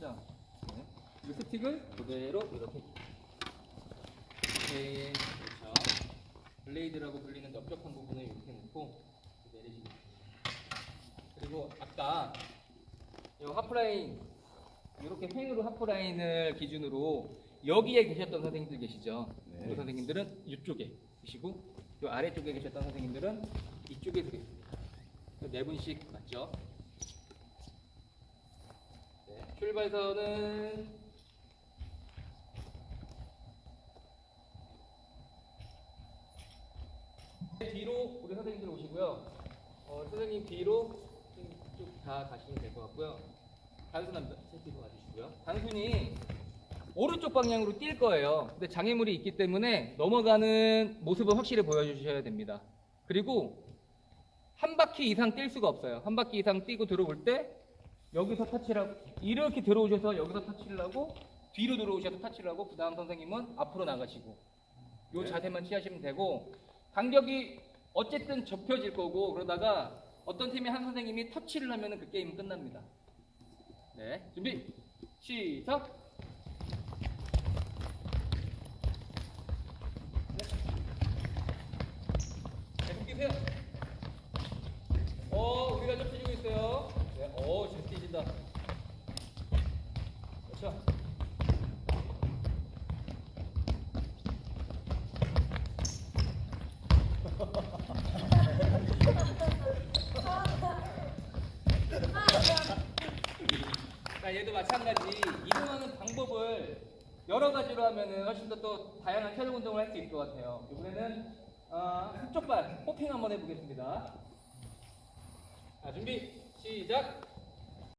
맞죠? 네. 이 스틱을 그대로 이렇게 이렇게 그렇죠. 블레이드라고 불리는 넓적한 부분을 이렇게 놓고 내리시고 그리고 아까 이 하프라인 이렇게 횡으로 하프라인을 기준으로 여기에 계셨던 선생님들 계시죠? 네. 그 선생님들은 이쪽에 계시고 이 아래쪽에 계셨던 선생님들은 이쪽에 계세요. 네 분씩 맞죠? 네, 출발선은 뒤로 우리 선생님들 오시고요. 어, 선생님 뒤로 쭉 다 가시면 될 것 같고요. 단순 한번 세팅해 와주시고요. 단순히 오른쪽 방향으로 뛸 거예요. 근데 장애물이 있기 때문에 넘어가는 모습은 확실히 보여주셔야 됩니다. 그리고 한 바퀴 이상 뛸 수가 없어요. 한 바퀴 이상 뛰고 들어올 때 여기서 터치를 하고 이렇게 들어오셔서 여기서 터치를 하고 뒤로 들어오셔서 터치를 하고 그 다음 선생님은 앞으로 나가시고 요 자세만 취하시면 되고 간격이 어쨌든 좁혀질 거고 그러다가 어떤 팀의 한 선생님이 터치를 하면 그 게임은 끝납니다. 네, 준비 시작. 네, 웃기세요. 어, 우리가 좀 뛰고 있어요. 네, 어, 잘 뛰신다. 그렇죠. 자, 얘도 마찬가지. 이동하는 방법을 여러 가지로 하면은 훨씬 더 또 다양한 체력 운동을 할 수 있을 것 같아요. 이번에는 어, 한쪽 발 호핑 한번 해보겠습니다. 자, 준비 시작.